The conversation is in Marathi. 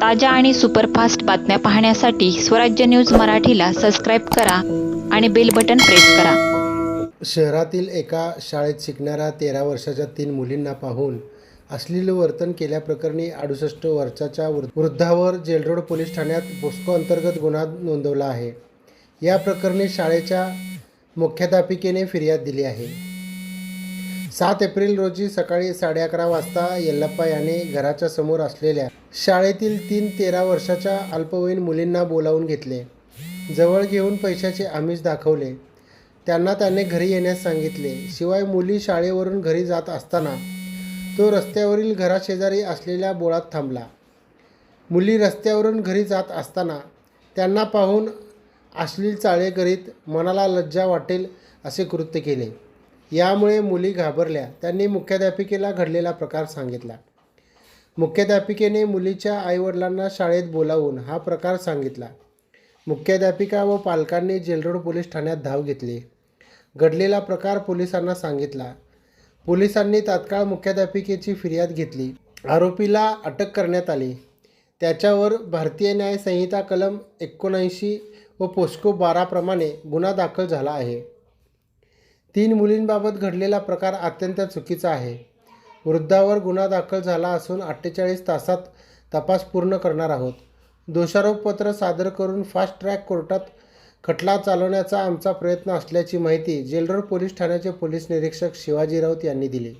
ताज्या आणि सुपरफास्ट बातम्या पाहण्यासाठी स्वराज्य न्यूज मराठीला सबस्क्राईब करा आणि बेल बटन प्रेस करा. शहरातील एका शाळेत शिकणाऱ्या तेरा वर्षाच्या तीन मुलींना पाहून अश्लील वर्तन केल्याप्रकरणी अडुसष्ट वर्षाच्या वृ- वृद्धावर जेलरोड पोलीस ठाण्यात पोस्को अंतर्गत गुन्हा नोंदवला आहे. या प्रकरणी शाळेच्या मुख्याध्यापिकेने फिर्याद दिली आहे. सात एप्रिल रोजी सकाळी साडे अकरा वाजता येल्लप्पा याने घराच्या समोर असलेल्या शाळेतील तीन तेरा वर्षाच्या अल्पवयीन मुलींना बोलावून घेतले. जवळ घेऊन पैशाचे आमिष दाखवले. त्यांना त्याने घरी येण्यास सांगितले. शिवाय मुली शाळेवरून घरी जात असताना तो रस्त्यावरील घराशेजारी असलेल्या बोळात थांबला. मुली रस्त्यावरून घरी जात असताना त्यांना पाहून अश्लील चाळे करीत मनाला लज्जा वाटेल असे कृत्य केले. यामुळे मुली घाबरल्या. त्यांनी मुख्याध्यापिकेला घडलेला प्रकार सांगितला. मुख्याध्यापिकेने मुलीच्या आईवडिलांना शाळेत बोलावून हा प्रकार सांगितला. मुख्याध्यापिका व पालकांनी जेलरोड पोलीस ठाण्यात धाव घेतली. घडलेला प्रकार पोलिसांना सांगितला. पोलिसांनी तात्काळ मुख्याध्यापिकेची फिर्याद घेतली. आरोपीला अटक करण्यात आली. त्याच्यावर भारतीय न्याय संहिता कलम एकोणऐंशी व पोस्को बाराप्रमाणे गुन्हा दाखल झाला आहे. तीन मुलींबाबत घडलेला प्रकार अत्यंत चुकीचा आहे. वृद्धावर गुन्हा दाखल झाला असून अठ्ठेचाळीस तासात तपास पूर्ण करणार आहोत. दोषारोपपत्र सादर करून फास्ट ट्रॅक कोर्टात खटला चालवण्याचा आमचा प्रयत्न असल्याची माहिती जेलरोड पोलीस ठाण्याचे पोलीस निरीक्षक शिवाजी राऊत यांनी दिली.